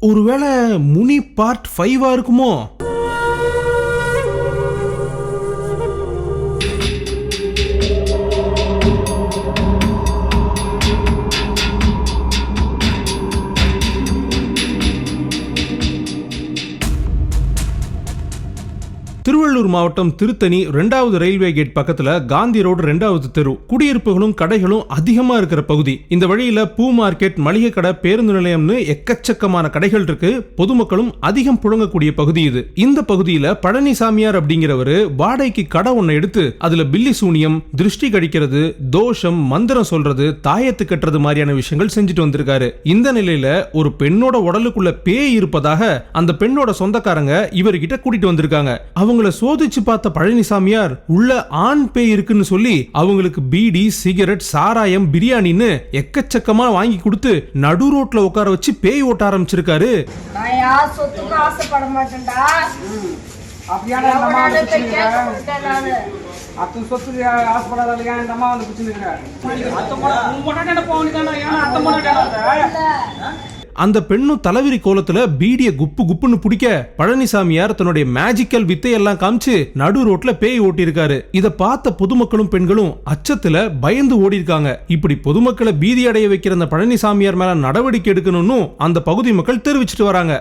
ஒருவேளை முனி பார்ட் ஃபைவா இருக்குமோ? திருவள்ளூர் மாவட்டம் திருத்தணி ரெண்டாவது ரயில்வே கேட் பக்கத்துல காந்தி ரோடு ரெண்டாவது தெரு. குடியிருப்புகளும் கடைகளும் அதிகமா இருக்கிற பகுதி. இந்த வழியில பூ மார்க்கெட் மளிகை கடை பேருந்து நிலையம்னு எக்கச்சக்கமான கடைகள் இருக்கு. பொதுமக்களும் அதிகம் புழங்கக்கூடிய பகுதி இது. இந்த பகுதியில பழனிசாமியார் அப்படிங்கிறவரு வாடகைக்கு கடை ஒன்னை எடுத்து அதுல பில்லி சூனியம் திருஷ்டி கழிக்கிறது தோஷம் மந்திரம் சொல்றது தாயத்து கட்டுறது மாதிரியான விஷயங்கள் செஞ்சுட்டு வந்திருக்காரு. இந்த நிலையில ஒரு பெண்ணோட உடலுக்குள்ள பேய் இருப்பதாக அந்த பெண்ணோட சொந்தக்காரங்க இவர்கிட்ட கூட்டிட்டு வந்திருக்காங்க. அவங்கள சோதிச்சு பார்த்த பழனிசாமியார் உள்ள ஆண் பேய் இருக்குன்னு சொல்லி அவங்களுக்கு பீடி சிகரெட் சாராயம் பிரியாணின்னு எக்கச்சக்கமா வாங்கி கொடுத்து நடு ரோட்ல உட்கார வச்சு பேய் ஓட்ட ஆரம்பிச்சிருக்காரு. அத்து சொத்துக்கு ஆசைப்படாத இல்லையா இந்த அம்மா வந்து பிடிச்சிருக்கா அத்தை போட உன் பொண்டாட்டி என்ன போக வேண்டியதானே ஏன்னா அத்தை பொண்டாட்டி அந்த பெண்ணும் தலைவிரி கோலத்துல பீடிய குப்பு குப்புன்னு பிடிக்க பழனிசாமியார் தன்னுடைய மேஜிக்கல் வித்தையெல்லாம் காமிச்சு நடு ரோட்ல பேய் ஓட்டியிருக்காரு. இதை பார்த்த பொதுமக்களும் பெண்களும் அச்சத்துல பயந்து ஓடி இருக்காங்க இப்படி பொதுமக்களை பீதி அடைய வைக்கிற அந்த பழனிசாமியார் மேல நடவடிக்கை எடுக்கணும்னு அந்த பகுதி மக்கள் தெரிவிச்சிட்டு வராங்க.